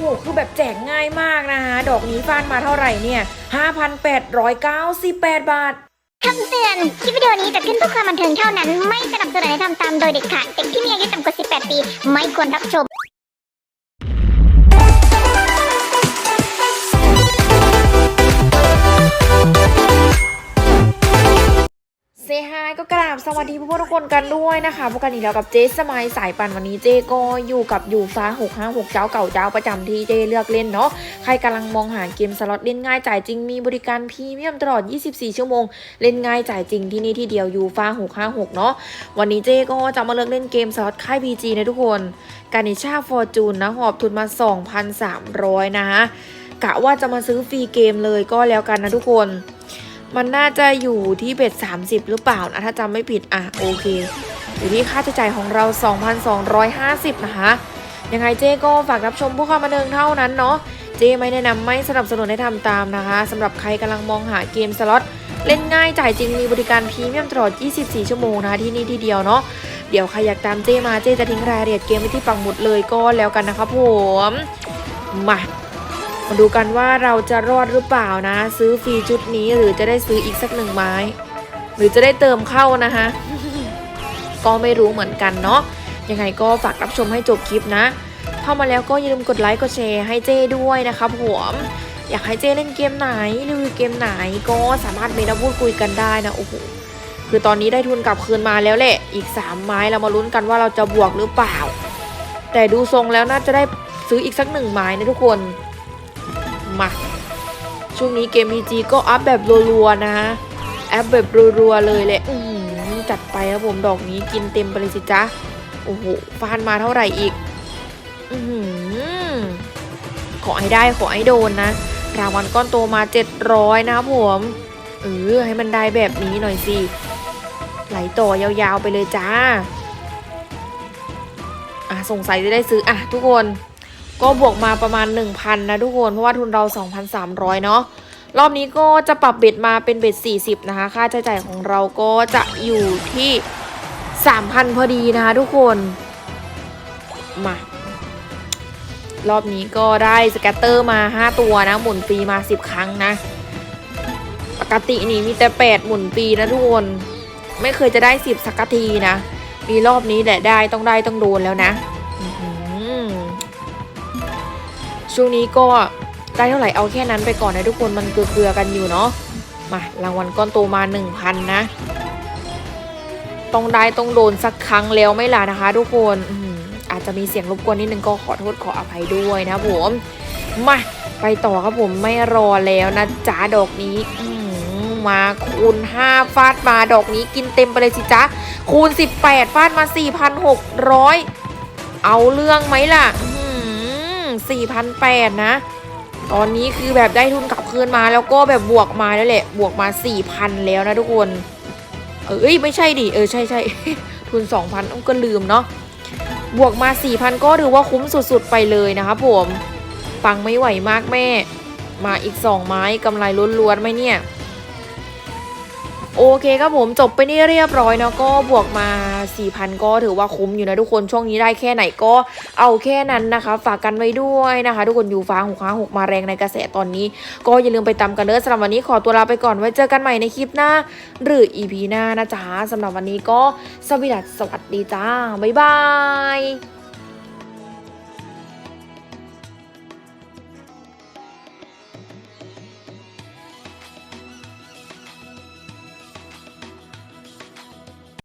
โหคือแบบแจกง่ายมากนะคะ ดอกนี้ฟานมาเท่าไหร่เนี่ย 5,898 บาท คำเตือน คลิปวิดีโอนี้จะขึ้นเพื่อความบันเทิงเท่านั้น ไม่สนับสนุนให้ทำตามโดยเด็ดขาด เด็กที่มีอายุต่ำกว่า 18 ปี ไม่ควรรับชม ก็กราบสวัสดีผู้ทุกคนกันด้วยนะคะพบกันอีกแล้วกับเจสมายสายปันวันนี้เจก็อยู่กับอยู่ฟ้า656เจ้าเก่าเจ้าประจำที่เจเลือกเล่นเนาะใครกำลังมองหาเกมสล็อตเล่นง่ายจ่ายจริงมีบริการพรีเมียมตลอด 24 ชั่วโมง เล่นง่ายจ่ายจริงที่นี่ที่เดียวอยู่ฟ้า656เนาะวันนี้เจก็จะมาเลือกเล่นเกมสล็อตค่าย PG นะทุกคนการนิชาฟอร์จูนนะหอบทุนมา 2,300 นะคะกะว่าจะมาซื้อฟรีเกมเลยก็แล้วกันนะทุกคน มันน่าจะอยู่ที่เบ็ด30 หรือเปล่านะถ้าจำไม่ผิดอะโอเค อยู่ที่ค่าใช้จ่ายของเรา 2,250 นะคะ ยังไงเจ๊ก็ฝากรับชมพวกความบันเทิงเท่านั้นเนาะเจ๊ไม่แนะนำไม่สนับสนุนให้ทำตามนะคะสำหรับใครกำลังมองหาเกมสล็อตเล่นง่ายจ่ายจริงมีบริการพรีเมียมตลอด 24 ชั่วโมงนะคะที่นี่ที่เดียวเนาะเดี๋ยวใครอยากตามเจ๊มาเจ๊จะทิ้งรายละเอียดเกมไว้ที่ปังหมุดเลยก็แล้วกันนะครับผมมา มาดูกันว่าเราจะรอดหรือเปล่านะ ซื้อฟรีชุดนี้หรือจะได้ซื้ออีกสักหนึ่งไม้ หรือจะได้เติมเข้านะคะก็ไม่รู้เหมือนกันเนาะยังไงก็ฝากรับชมให้จบคลิปนะ เข้ามาแล้วก็อย่าลืมกดไลค์กดแชร์ให้เจ้ด้วยนะครับผมอยากให้เจ้เล่นเกมไหนรีวิวเกมไหนก็สามารถเมนพูดคุยกันได้นะโอ้โหคือตอนนี้ได้ทุนกลับคืนมาแล้วแหละอีก 3 ไม้เรามาลุ้นกันว่าเราจะบวกหรือเปล่า แต่ดูทรงแล้วน่าจะได้ซื้ออีกสักหนึ่งไม้นะทุกคน มา ช่วงนี้เกม PG ก็อัพแบบรัวๆนะแอปแบบรัวๆเลยแหละอือหือจัดไปครับผมดอกนี้กินเต็มไปเลยสิจ๊ะโอ้โหฟานมาเท่าไหร่อีก อือหือขอให้ได้ขอให้โดนนะรางวัลก้อนโตมา 700 นะครับผมเออให้มันได้แบบนี้หน่อยสิไหลต่อยาวๆไปเลยจ้า อะสงสัยจะได้ซื้อ อะ ทุกคน ก็บวกมาประมาณ 1,000 นะทุกคน เพราะว่าทุนเรา 2,300 เนาะรอบนี้ก็จะปรับเบ็ดมาเป็นเบ็ด 40 นะคะ ค่าใช้จ่ายของเราก็จะอยู่ที่ 3,000 พอดีนะคะทุกคน มารอบนี้ก็ได้สแกตเตอร์มา 5 ตัวนะ หมุนฟรีมา 10 ครั้งนะ ปกตินี่มีแต่ 8 หมุนฟรีนะทุกคน ไม่เคยจะได้ 10 สักทีนะ มีรอบนี้แหละได้ต้องได้ต้องโดนแล้วนะ ช่วงนี้ก็ได้เท่าไหร่เอาแค่นั้นไปก่อนนะทุกคนมันเกลือๆกันอยู่เนาะมารางวัลก้อนโตมา 1,000 นะ ต้องได้ต้องโดนสักครั้งแล้วไม่ล่ะนะคะ ทุกคนอื้อาจจะมีเสียงรบกวนนิดนึงก็ขอโทษขออภัยด้วยนะผมมาไปต่อครับผมไม่รอแล้วนะจ๊ะดอกนี้อืมาคูณ 5 ฟาดมาดอกนี้กินเต็มไปเลยสิจ๊ะคูณ 18 ฟาดมา 4,600 เอาเรื่องไหมล่ะ 4,800 นะ ตอนนี้คือแบบได้ทุนกลับคืนมาแล้วก็แบบบวกมาแล้วแหละ บวกมา 4,000 แล้วนะทุกคน เอ้ยไม่ใช่ดิ เออใช่ใช่ทุน 2,000อ้ำก็ลืมเนาะ บวกมา 4,000 ก็ถือว่าคุ้มสุดๆไปเลยนะครับผม ฟังไม่ไหวมากแม่ มาอีก 2 ไม้กำไรล้วนๆไหมเนี่ย โอเคครับผมจบไปนี่เรียบร้อยเนาะก็บวกมา 4,000 ก็ถือว่าคุ้มอยู่นะทุกคนช่วงนี้ได้แค่ไหนก็เอาแค่นั้นนะคะ ฝากกันไว้ด้วยนะคะ ทุกคนอยู่ฟ้าหกค้าหกมาแรงในกระแสตอนนี้ ก็อย่าลืมไปตามกันเด้อสำหรับวันนี้ขอตัวลาไปก่อนไว้เจอกันใหม่ในคลิปหน้า หรือ EP หน้านะจ๊ะสำหรับวันนี้ก็สวัสดีสวัสดีจ้าบ๊ายบาย